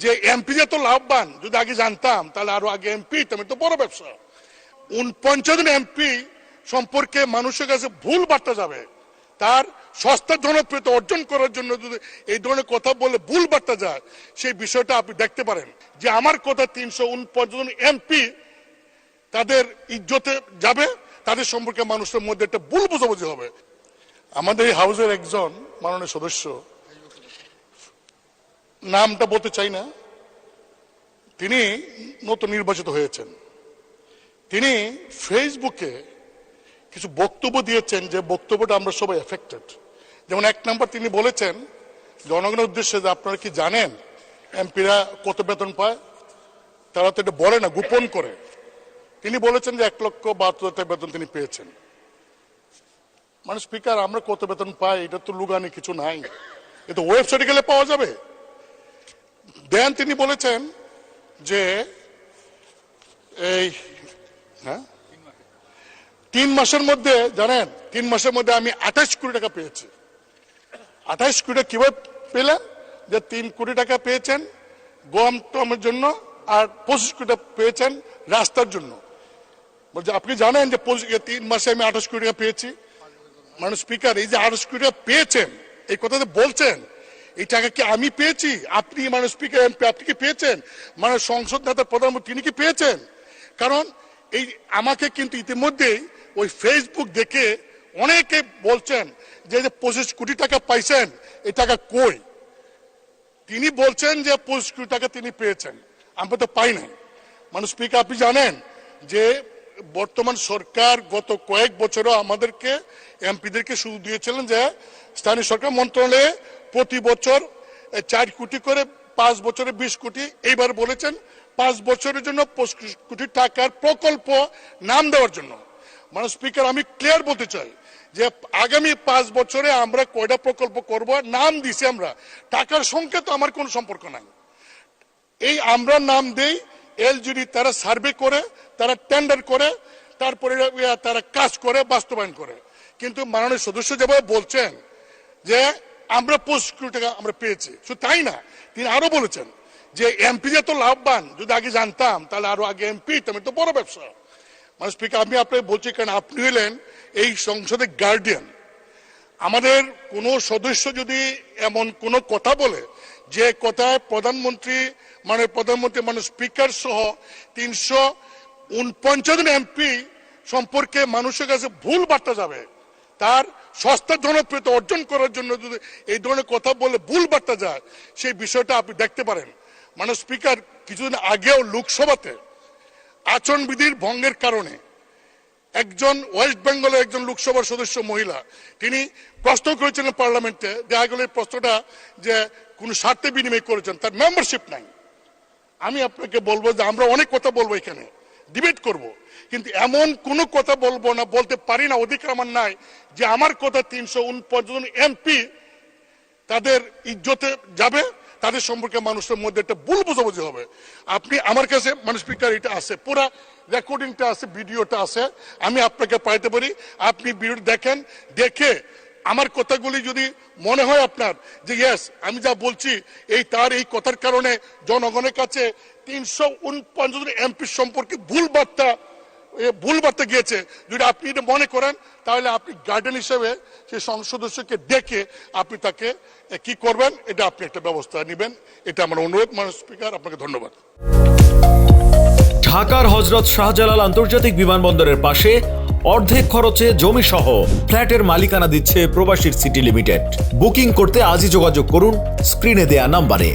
যে এমপি যে তো লাভবান, যদি আগে জানতাম, তাহলে আরও আগে এমপি তুমি তো বড় ব্যবসা। উনপঞ্চাশ জন এমপি সম্পর্কে মানুষের কাছে ভুল বার্তা যাবে। তার সস্তা জনপ্রিয়তা অর্জন করার জন্য যদি এই ধরনের কথা বলে ভুল বার্তা যায়, সেই বিষয়টা আপনি দেখতে পারেন। যে আমার কথা তিনশো উনপঞ্চাশ জন এমপি তাদের ইজ্জতে যাবে, তাদের সম্পর্কে মানুষের মধ্যে একটা ভুল বোঝাবুঝি হবে। আমাদের এই হাউসের একজন মাননীয় সদস্য নামটা বলতে চাই না। তিনি নতুন নির্বাচিত হয়েছেন। তিনি ফেসবুকে কিছু বক্তব্য দিয়েছেন যে বক্তব্যটা আমরা সবাই এফেক্টেড যেমন এক নম্বর তিনি বলেছেন, জনগণের উদ্দেশ্যে যে আপনারা কি জানেন এমপিরা কত বেতন পায়? তারা তো এটা বলে না, গোপন করে। তিনি বলেছেন যে এক লক্ষ বাহাত্তর টাকা বেতন তিনি পেয়েছেন। মানে স্পিকার আমরা কত বেতন পাই? এটা তো লুগানি, কিছু নাই। এটা ওয়েবসাইটে গেলে পাওয়া যাবে। দেন তিনি বলেছেন যে এই হ্যাঁ? তিন মাসের মধ্যে, জানেন, তিন মাসের মধ্যে আমি আঠাশ কোটি টাকা পেয়েছি। আঠাশ কোটি কীভাবে পেলেন? যে তিন কোটি টাকা পেয়েছেন গম টমের জন্য আর পঁচিশ কোটি টাকা পেয়েছেন রাস্তার জন্য। বলছে, আপনি জানেন যে তিন মাসে আমি আঠাশ কোটি টাকা পেয়েছি? মানে স্পিকার, এই যে আঠাশ কোটি টাকা পেয়েছেন, এই কথাতে বলছেন এই টাকা কি আমি পেয়েছি? আপনি মানে স্পিকার, এমপি, আপনি কি পেয়েছেন? মানে সংসদ নেতা প্রধানমন্ত্রী, তিনি কি পেয়েছেন? কারণ এই আমাকে কিন্তু ইতিমধ্যেই ওই ফেসবুক দেখে অনেকে বলছেন যে পঁচিশ কোটি টাকা পাইছেন, এই টাকা কই? তিনি বলছেন যে পঁচিশ কোটি টাকা তিনি পেয়েছেন। আমরা তো পাই নাই। মানে স্পিকার, আপনি জানেন যে বর্তমান সরকার গত কয়েক বছরও আমাদেরকে, এমপিদেরকে সুযোগ দিয়েছিলেন যে স্থানীয় সরকার মন্ত্রণালয়ে প্রতি বছর চার কোটি করে, পাঁচ বছরে বিশ কোটি, এইবার বলেছেন পাঁচ বছরের জন্য পঁচিশ কোটি টাকার প্রকল্প নাম দেওয়ার জন্য। মানে স্পিকার, আমি ক্লিয়ার বলতে চাই যে আগামী পাঁচ বছরে আমরা কয়টা প্রকল্প করব, নাম দিছি আমরা। টাকার সঙ্গে তো আমার কোনো সম্পর্ক নাই। এই আমরা নাম দেই, এলজিডি তারা সার্ভে করে, তারা টেন্ডার করে, তারপরে তারা কাজ করে, বাস্তবায়ন করে। কিন্তু মাননীয় সদস্য যেভাবে বলছেন যে আমরা পঁচিশ কোটি টাকা আমরা পেয়েছি। শুধু তাই না, তিনি আরও বলেছেন যে এমপি যে তো লাভবান। যদি আগে জানতাম, তাহলে আরও আগে এমপি তুমি তো বড় ব্যবসা। মানে স্পিকার, আমি আপনাকে বলছি, কারণ আপনি হলেন এই সংসদের গার্ডিয়ান আমাদের কোন সদস্য যদি এমন কোন কথা বলে, যে কথায় প্রধানমন্ত্রী মানে প্রধানমন্ত্রী মানে স্পিকার সহ তিনশো উনপঞ্চাশ জন এমপি সম্পর্কে মানুষের কাছে ভুল বার্তা যাবে, তার সস্তা জনপ্রিয়তা অর্জন করার জন্য যদি এই ধরনের কথা বলে ভুল বার্তা যায়, সেই বিষয়টা আপনি দেখতে পারেন। মানে স্পিকার, কিছুদিন আগেও লোকসভাতে আচরণবিধির ভঙ্গের কারণে একজন ওয়েস্ট বেঙ্গলের একজন লোকসভার সদস্য মহিলা, তিনি প্রশ্ন করেছিলেন পার্লামেন্টে, দেখা গেল এই প্রশ্নটা যে কোন স্বার্থে বিনিময় করেছেন, তার মেম্বারশিপ নাই। আমি আপনাকে বলব যে আমরা অনেক কথা বলব এখানে। ডিবেট করব। কিন্তু এমন কোনো কথা বলব না, বলতে পারি না, অধিকার আমার নাই যে আমার কথা তিনশো উনপঞ্চাশ এমপি তাদের ইজ্জতে যাবে, তাদের সম্পর্কে মানুষের মধ্যে একটা ভুল বোঝাবুঝি হবে। আপনি আমার কাছে মানে স্পিকার এটা আছে, পুরা রেকর্ডিংটা আছে ভিডিওটা আছে, আমি আপনাকে পাইতে পারি। আপনি ভিডিও দেখেন, দেখে আমার কথাগুলি যদি মনে হয় আপনার যে ইয়েস আমি যা বলছি, এই তার, এই কথার কারণে জনগণের কাছে তিনশো উনপঞ্চাশ এমপি সম্পর্কে ভুল বার্তা ভুল বার্তা গিয়েছে। যদি আপনি এটা মনে করেন, তাহলে আপনি গার্ডেন হিসেবে সেই সংসদ সদস্যকে ডেকে আপনি তাকে কি করবেন, এটা আপনি একটা ব্যবস্থা নেবেন। এটা আমার অনুরোধ মানুষ স্পিকার, আপনাকে ধন্যবাদ। ঢাকার হজরত শাহজালাল আন্তর্জাতিক বিমানবন্দরের পাশে অর্ধেক খরচে জমি সহ ফ্ল্যাটের মালিকানা দিচ্ছে প্রবাসীর সিটি লিমিটেড। বুকিং করতে আজই যোগাযোগ করুন, স্ক্রিনে দেয়া নাম্বারে।